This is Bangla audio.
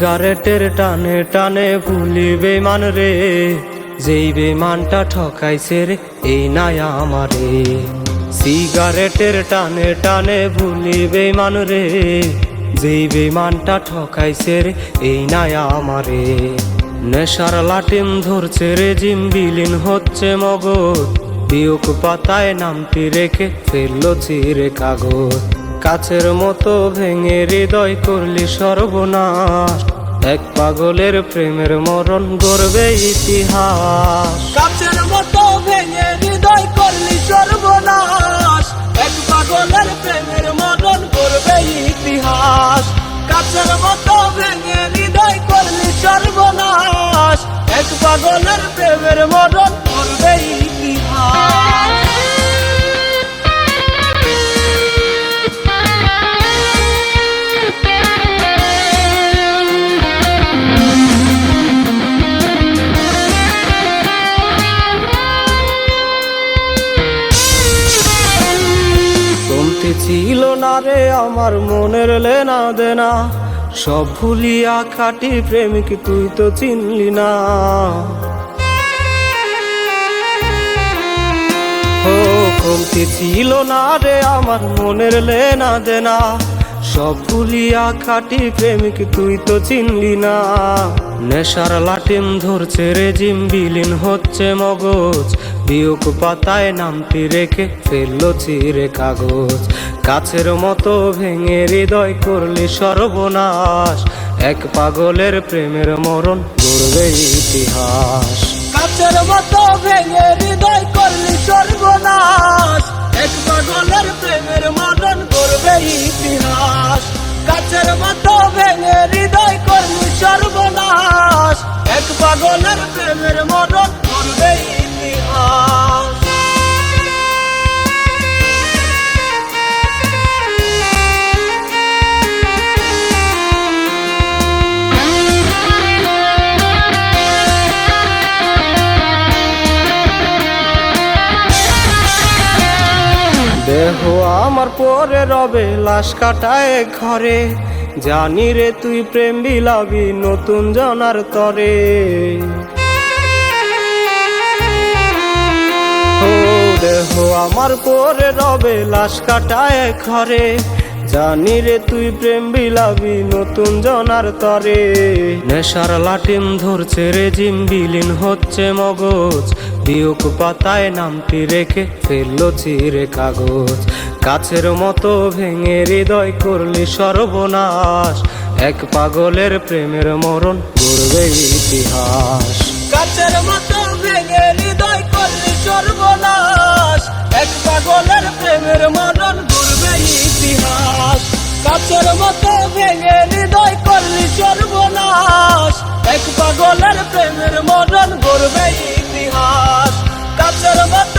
গারেটের টানে টানে ভুলি বেমান রে। যেই বেমানটা ঠকাইছে রে, এই নাই আমারে। সিগারেটের টানে টানে ভুলি বেমান রে। যেই বেমানটা ঠকাইছে রে, এই নাই আমারে। নেশার লাটিম ধরছে রে, জিম বিলীন হচ্ছে মগজ। বিয়োগ পাতায় নামটি রেখে ফেলল চিরে কাগজ। কাছের মতো ভেঙে হৃদয় করলি সর্বনাশ। এক পাগলের প্রেমের মরণ গড়বে ইতিহাস। কাছের মতো ভেঙে হৃদয় করলি সর্বনাশ। এক পাগলের প্রেমের মরণ করবে ইতিহাস। কাছের মতো ভেঙে হৃদয় করলি সর্বনাশ। এক পাগলের প্রেমের মরণ কমতি ছিল না রে আমার মনের লেনা দেনা। সব ভুলিয়া খাটি প্রেমিক তুই তো চিনলি না। ও, কমতি ছিল না রে আমার মনের লেনা দেনা। সব ভুলিয়া খাটি প্রেমিক, তুই তো চিনলি না। নেশার লাটিম ধরছে রে জিম বিলীন হচ্ছে মগজ। বিয়োগ পাতায় নামটি রেখে ফেলল চিরে কাগজ। কাছের মতো ভেঙে হৃদয় করলি সর্বনাশ। এক পাগলের প্রেমের মরণ গড়বে ইতিহাস। কাছের মতো ভেঙে হৃদয় করলি সর্বনাশ। ভেঙে হৃদয় করলি সর্বনাশ। এক পাগলের প্রেমের মরণ করবে ইতিহাস। দেহ আমার পরে রবে, লাশ কাটায় ঘরে। জানি রে তুই প্রেম বিলাবি নতুন জনার তরে। দেহ আমার পরে রবে, লাশ কাটায় ঘরে। জানি রে তুই প্রেম বিলাবি নতুন জনার তরে। নেশার লাটিম ধরছে রে জিম, বিলীন হচ্ছে মগজ। বিয়োগ পাতায় নামটি রেখে ফেলল চিরে কাগজ। কাছের মতো ভেঙে হৃদয় করলি সর্বনাশ। এক পাগলের প্রেমের মরণ করবে ইতিহাস। কাছের মতো কাছের মতো ভেঙে হৃদয় করলি সর্বনাশ। এক পাগলের প্রেমের মরণ করবে ইতিহাস। কাছের মতো